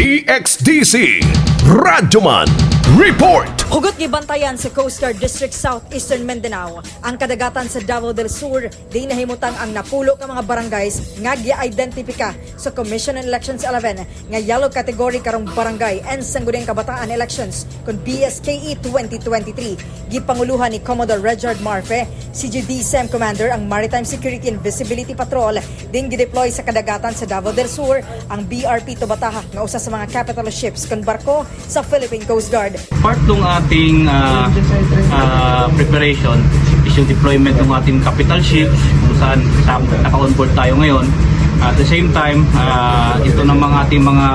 DXDC Radyoman Report Hugot gibantayan sa Coast Guard District South Eastern Mindanao. Ang kadagatan sa Davao del Sur di nahimutang ang napulo ka mga barangays nga gi-identifika sa Commission on Elections 11 nga yellow category karong barangay and sangguniang kabataan elections kun BSKE 2023 gipanguluhan ni Commodore Richard Marfe SEM Commander ang Maritime Security and Visibility Patrol din gideploy sa kadagatan sa Davao del Sur. Ang BRP Tobataha nga usa sa mga capital ships kun barko sa Philippine Coast Guard. Part ng ating ah, ah, preparation is yung deployment ng ating capital ships kung saan sa, naka-onboard tayo ngayon. At the same time, ah, ito ng mga ating mga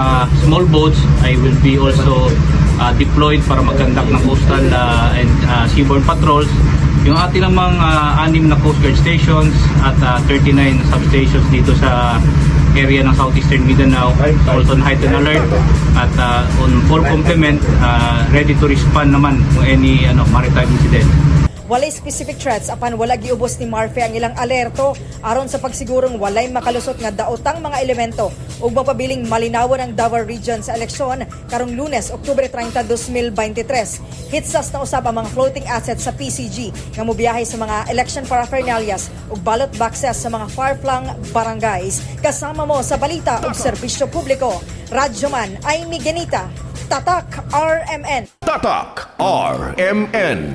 small boats ay will be also ah, deployed para mag-conduct ng coastal ah, and ah, seaborne patrols. Yung ating namang ah, anim na Coast Guard stations at ah, 39 substations dito sa area ng southeastern Mindanao also on heightened alert at uh, on full complement uh, ready to respond naman kung any ano maritime incident. Walay specific threats apan wala giubos ni Marfe ang ilang alerto aron sa pagsigurong walay makalusot nga daotang mga elemento ug mapabiling malinawan ang Davao Region sa eleksyon karong Lunes, Oktubre 30, 2023. Hitsas na usab ang mga floating assets sa PCG nga mobiyahe sa mga election paraphernalias ug ballot boxes sa mga far-flung barangays. Kasama mo sa balita ug serbisyo publiko. Radyoman ay Miguelita, Tatak RMN. Tatak RMN